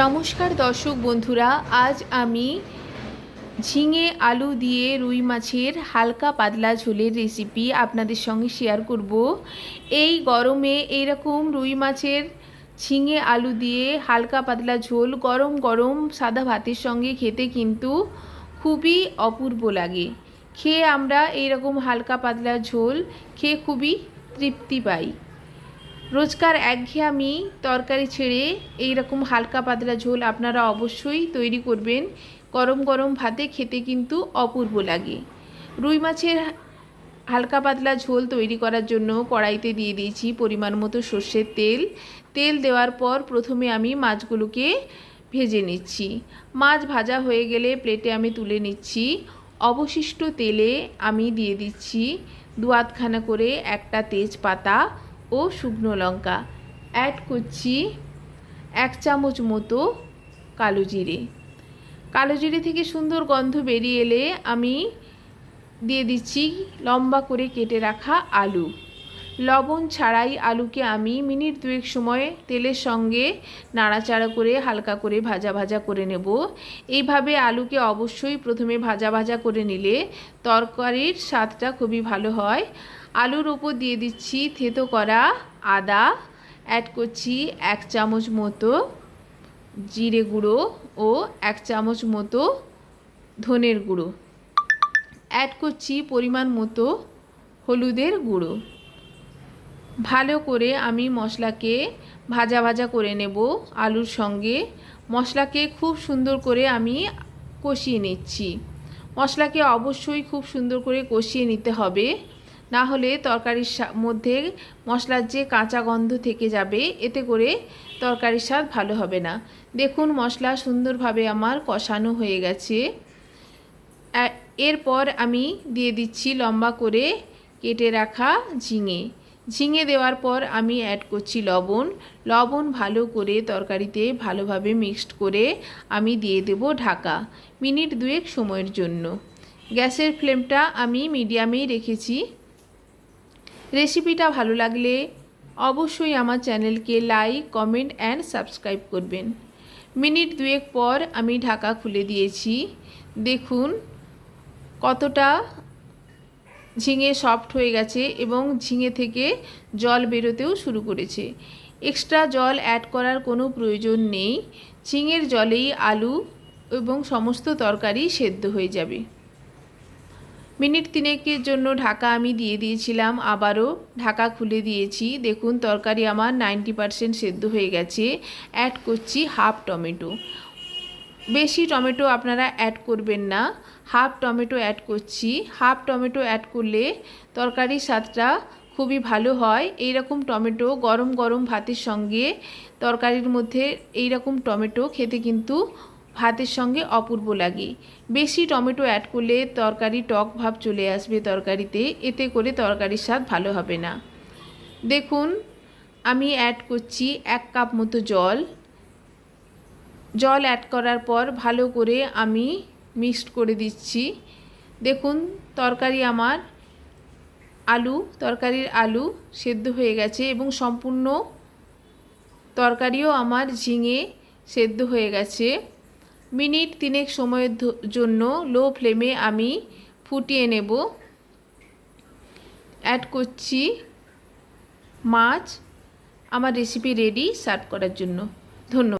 নমস্কার দর্শক বন্ধুরা, আজ আমি ঝিঙে আলু দিয়ে রুই মাছের হালকা পাতলা ঝোলের রেসিপি আপনাদের সঙ্গে শেয়ার করব। এই গরমে এইরকম রুই মাছের ঝিঙে আলু দিয়ে হালকা পাতলা ঝোল গরম গরম সাদা ভাতের সঙ্গে খেতে কিন্তু খুবই অপূর্ব লাগে। খেয়ে আমরা এইরকম হালকা পাতলা ঝোল খেয়ে খুবই তৃপ্তি পাই। রোজকার একঘেয়ামি তরকারি ছেড়ে এই রকম হালকা পাতলা ঝোল আপনারা অবশ্যই তৈরি করবেন। গরম গরম ভাতে খেতে কিন্তু অপূর্ব লাগে। রুই মাছের হালকা পাতলা ঝোল তৈরি করার জন্য কড়াইতে দিয়ে দিয়েছি পরিমাণ মতো সর্ষের তেল। তেল দেওয়ার পর প্রথমে আমি মাছগুলোকে ভেজে নিচ্ছি। মাছ ভাজা হয়ে গেলে প্লেটে আমি তুলে নিচ্ছি। অবশিষ্ট তেলে আমি দিয়ে দিচ্ছি দু আধখানা করে একটা তেজপাতা। ও শুকনো লঙ্কা। অ্যাড করছি এক চামচ মতো কালো জিরে। কালো জিরে থেকে সুন্দর গন্ধ বেরিয়ে এলে আমি দিয়ে দিচ্ছি লম্বা করে কেটে রাখা আলু। লবণ ছাড়াই আলুকে আমি মিনিট দুয়েক সময় তেলের সঙ্গে নাড়াচাড়া করে হালকা করে ভাজা ভাজা করে নেব। এইভাবে আলুকে অবশ্যই প্রথমে ভাজা ভাজা করে নিলে তরকারির স্বাদটা খুবই ভালো হয়। আলুর ওপর দিয়ে দিচ্ছি থেতো করা আদা অ্যাড করছি এক চামচ মতো জিরে গুঁড়ো ও এক চামচ মতো ধনের গুঁড়ো। অ্যাড করছি পরিমাণ মতো হলুদের গুঁড়ো। ভালো করে আমি মশলাকে ভাজা ভাজা করে নেব আলুর সঙ্গে। মশলাকে খুব সুন্দর করে আমি কষিয়ে নিচ্ছি। মশলাকে অবশ্যই খুব সুন্দর করে কষিয়ে নিতে হবে। না হলে তরকারির মধ্যে মশলার যে কাঁচা গন্ধ থেকে যাবে, এতে করে তরকারির স্বাদ ভালো হবে না। দেখুন মশলা সুন্দরভাবে আমার কষানো হয়ে গেছে। এরপর আমি দিয়ে দিচ্ছি লম্বা করে কেটে রাখা ঝিঙে। ঝিঙে দেওয়ার পর আমি অ্যাড করছি লবণ। লবণ ভালো করে তরকারিতে ভালোভাবে মিক্সড করে আমি দিয়ে দেব ঢাকা। মিনিট দুয়েক সময়ের জন্য। গ্যাসের ফ্লেমটা আমি মিডিয়ামেই রেখেছি। রেসিপিটা ভালো লাগলে অবশ্যই আমার চ্যানেলকে লাইক, কমেন্ট অ্যান্ড সাবস্ক্রাইব করবেন। মিনিট দুয়েক পর আমি ঢাকা খুলে দিয়েছি। দেখুন কতটা ঝিঙে সফট হয়ে গেছে এবং ঝিঙে থেকে জল বেরোতেও শুরু করেছে। এক্সট্রা জল অ্যাড করার কোনো প্রয়োজন নেই। ঝিঙের জলেই আলু এবং সমস্ত তরকারি সেদ্ধ হয়ে যাবে। মিনিট তিনেকের জন্য ঢাকা আমি দিয়ে দিয়েছিলাম, আবারও ঢাকা খুলে দিয়েছি। দেখুন, তরকারি আমার নাইনটি পারসেন্ট সেদ্ধ হয়ে গেছে। অ্যাড করছি হাফ টমেটো। বেশি টমেটো আপনারা অ্যাড করবেন না। হাফ টমেটো অ্যাড করছি। হাফ টমেটো অ্যাড করলে তরকারির স্বাদটা খুবই ভালো হয়। এই রকম টমেটো গরম গরম ভাতের সঙ্গে তরকারির মধ্যে এই রকম টমেটো খেতে কিন্তু ভাতের সঙ্গে অপূর্ব লাগে। বেশি টমেটো অ্যাড করলে তরকারি টক ভাব চলে আসবে তরকারিতে, এতে করে তরকারির স্বাদ ভালো হবে না। দেখুন, আমি অ্যাড করছি এক কাপ মতো জল। জল অ্যাড করার পর ভালো করে আমি মিক্সড করে দিচ্ছি। দেখুন, তরকারি আমার আলু, তরকারির আলু সেদ্ধ হয়ে গেছে এবং সম্পূর্ণ তরকারিও আমার ঝিঙে সেদ্ধ হয়ে গেছে। মিনিট তিনেক সময়ের জন্য লো ফ্লেমে আমি ফুটিয়ে নেব। অ্যাড করছি মাছ। আমার রেসিপি রেডি সার্ভ করার জন্য। ধন্যবাদ।